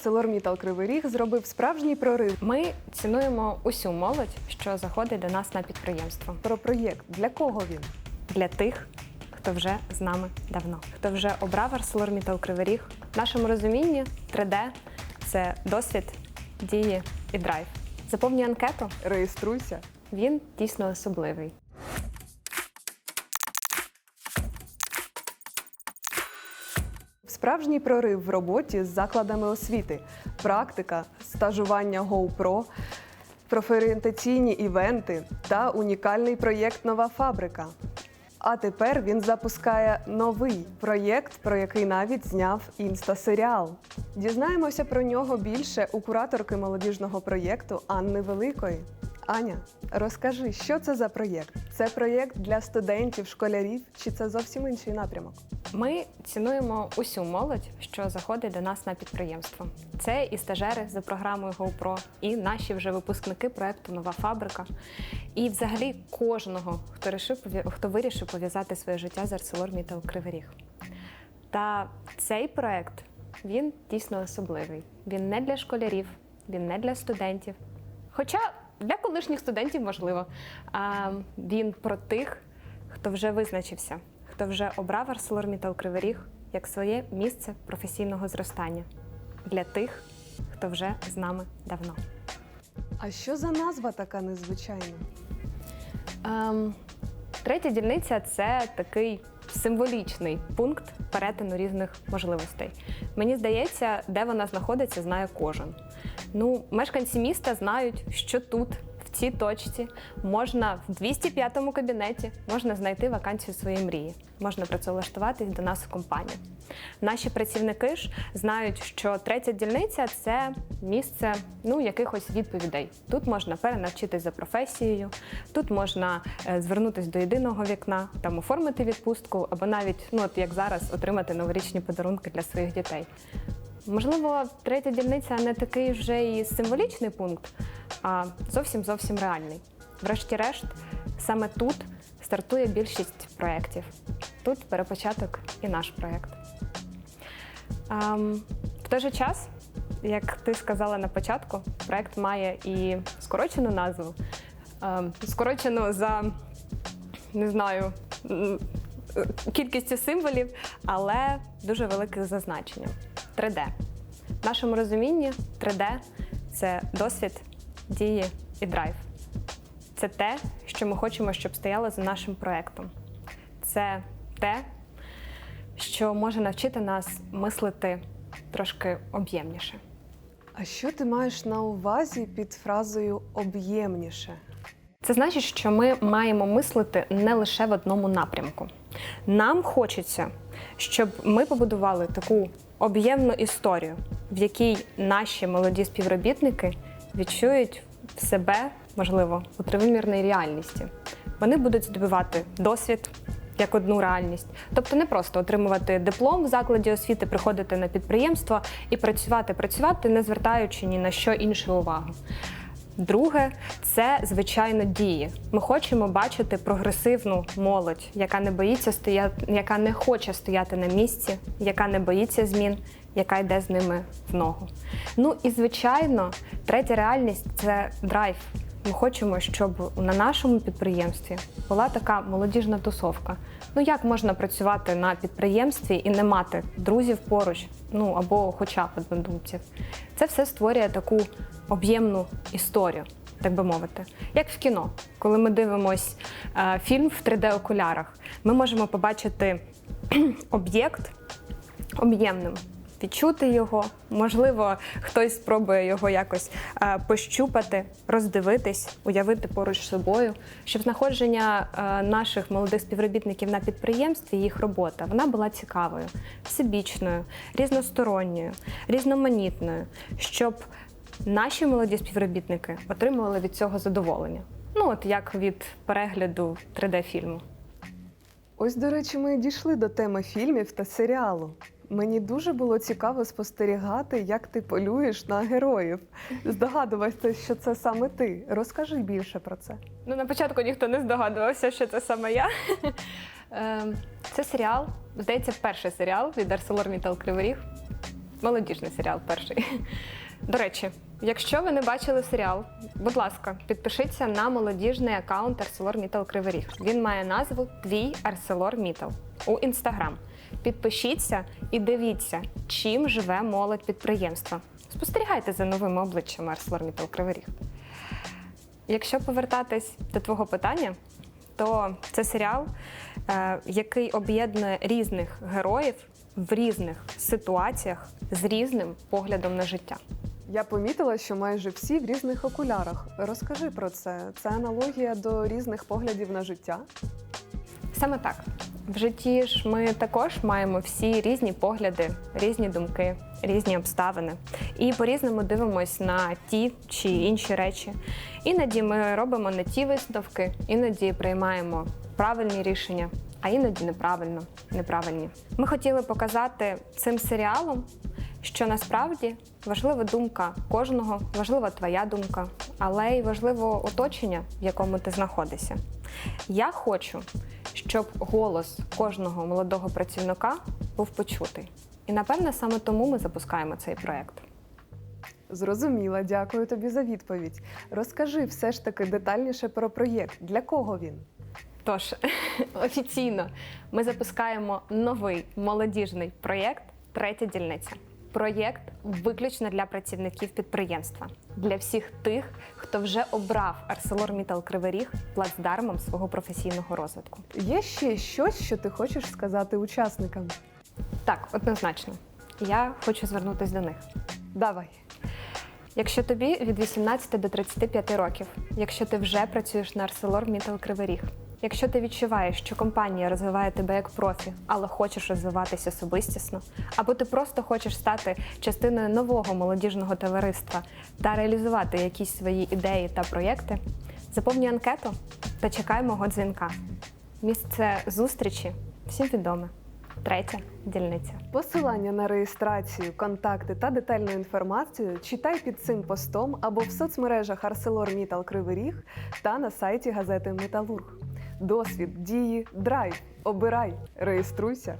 ArcelorMittal Кривий Ріг зробив справжній прорив Ми цінуємо усю молодь, що заходить до нас на підприємство. про проєкт. Для кого він? Для тих, хто вже з нами давно, хто вже обрав ArcelorMittal Кривий Ріг. В нашому розумінні 3D – це досвід, дії і драйв. Заповнюй анкету, Реєструйся. він дійсно особливий. Справжній прорив в роботі з закладами освіти, практика, стажування GoPro, профорієнтаційні івенти та унікальний проєкт Нова фабрика. А тепер він запускає новий проєкт, про який навіть зняв інстасеріал. Дізнаємося про нього більше у кураторки молодіжного проєкту Анни Великої. Аня, розкажи, що це за проєкт? Це проєкт для студентів, школярів, чи це зовсім інший напрямок? Ми цінуємо усю молодь, що заходить до нас на підприємство. Це і стажери за програмою GoPro, і наші вже випускники проекту Нова фабрика, і взагалі кожного, хто рішив хто вирішив пов'язати своє життя з ArcelorMittal Кривий Ріг. Та цей проект він дійсно особливий. Він не для школярів, він не для студентів. Хоча для колишніх студентів можливо. А він про тих, хто вже визначився, хто вже обрав ArcelorMittal Кривий Ріг як своє місце професійного зростання. Для тих, хто вже з нами давно. А що за назва така незвичайна? Ем, третя дільниця це такий символічний пункт перетину різних можливостей. Мені здається, де вона знаходиться, знає кожен. Ну, мешканці міста знають, що тут, в цій точці, можна в 205-му кабінеті можна знайти вакансію своєї мрії, можна працевлаштуватись до нас в компанію. Наші працівники ж знають, що третя дільниця це місце ну, якихось відповідей. Тут можна перенавчитись за професією, тут можна е, звернутися до єдиного вікна, там оформити відпустку, або навіть, ну от як зараз, отримати новорічні подарунки для своїх дітей. Можливо, третя дільниця не такий вже і символічний пункт, а зовсім зовсім реальний. Врешті-решт, саме тут стартує більшість проєктів. Тут перепочаток і наш проєкт. Ем, в той же час, як ти сказала на початку, проєкт має і скорочену назву, ем, скорочену за не знаю кількістю символів, але дуже велике за значенням. 3D. В нашому розумінні 3D це досвід, дії і драйв. Це те, що ми хочемо, щоб стояло за нашим проєктом. Це те, що може навчити нас мислити трошки об'ємніше. А що ти маєш на увазі під фразою об'ємніше? Це значить, що ми маємо мислити не лише в одному напрямку. Нам хочеться, щоб ми побудували таку об'ємну історію, в якій наші молоді співробітники відчують себе, можливо, у тривимірній реальності. Вони будуть здобувати досвід як одну реальність, тобто не просто отримувати диплом в закладі освіти, приходити на підприємство і працювати, працювати, не звертаючи ні на що інше увагу. Друге, це звичайно дії. Ми хочемо бачити прогресивну молодь, яка не боїться стояти, яка не хоче стояти на місці, яка не боїться змін, яка йде з ними в ногу. Ну і звичайно, третя реальність це драйв. Ми хочемо, щоб на нашому підприємстві була така молодіжна тусовка. Ну як можна працювати на підприємстві і не мати друзів поруч, ну або хоча б однодумців? Це все створює таку об'ємну історію, так би мовити. Як в кіно, коли ми дивимось е, фільм в 3D-окулярах, ми можемо побачити об'єкт об'ємним. Відчути його, можливо, хтось спробує його якось е, пощупати, роздивитись, уявити поруч з собою, щоб знаходження е, наших молодих співробітників на підприємстві, їх робота, вона була цікавою, всебічною, різносторонньою, різноманітною, щоб наші молоді співробітники отримували від цього задоволення. Ну, от як від перегляду 3D-фільму. Ось, до речі, ми дійшли до теми фільмів та серіалу. Мені дуже було цікаво спостерігати, як ти полюєш на героїв. Здогадуватися, що це саме ти. Розкажи більше про це. Ну, на початку ніхто не здогадувався, що це саме я. Ем, Це серіал, здається, перший серіал від ArcelorMittal Кривий Ріг. молодіжний серіал перший. До речі, якщо ви не бачили серіал, будь ласка, підпишіться на молодіжний аккаунт ArcelorMittal Кривий Ріг. Він має назву Твій ArcelorMittal у інстаграм. Підпишіться і дивіться, чим живе молодь підприємства. Спостерігайте за новими обличчями ArcelorMittal Кривий Ріг. Якщо повертатись до твого питання, то це серіал, е, який об'єднує різних героїв в різних ситуаціях з різним поглядом на життя. Я помітила, що майже всі в різних окулярах. Розкажи про це. Це аналогія до різних поглядів на життя. Саме так. В житті ж ми також маємо всі різні погляди, різні думки, різні обставини. І по-різному дивимось на ті чи інші речі. Іноді ми робимо не ті висновки, іноді приймаємо правильні рішення, а іноді неправильно, неправильні. Ми хотіли показати цим серіалом, що насправді важлива думка кожного, важлива твоя думка, але й важливо оточення, в якому ти знаходишся. Я хочу, щоб голос кожного молодого працівника був почутий. І напевне саме тому ми запускаємо цей проект. Зрозуміла, дякую тобі за відповідь. Розкажи все ж таки детальніше про проєкт. Для кого він? Тож офіційно ми запускаємо новий молодіжний проєкт Третя дільниця. Проєкт виключно для працівників підприємства, для всіх тих, хто вже обрав ArcelorMittal Кривий Ріг плацдармом свого професійного розвитку. Є ще щось, що ти хочеш сказати учасникам? Так, однозначно. Я хочу звернутися до них. Давай. Якщо тобі від 18 до 35 років, якщо ти вже працюєш на ArcelorMittal Кривий Ріг, якщо ти відчуваєш, що компанія розвиває тебе як профі, але хочеш розвиватися особистісно, або ти просто хочеш стати частиною нового молодіжного товариства та реалізувати якісь свої ідеї та проєкти, заповнюй анкету та чекай мого дзвінка. Місце зустрічі всім відоме. Третя дільниця. Посилання на реєстрацію, контакти та детальну інформацію читай під цим постом або в соцмережах ArcelorMittal Кривий Ріг та на сайті газети Металург. Досвід, дії, драйв. Обирай, реєструйся.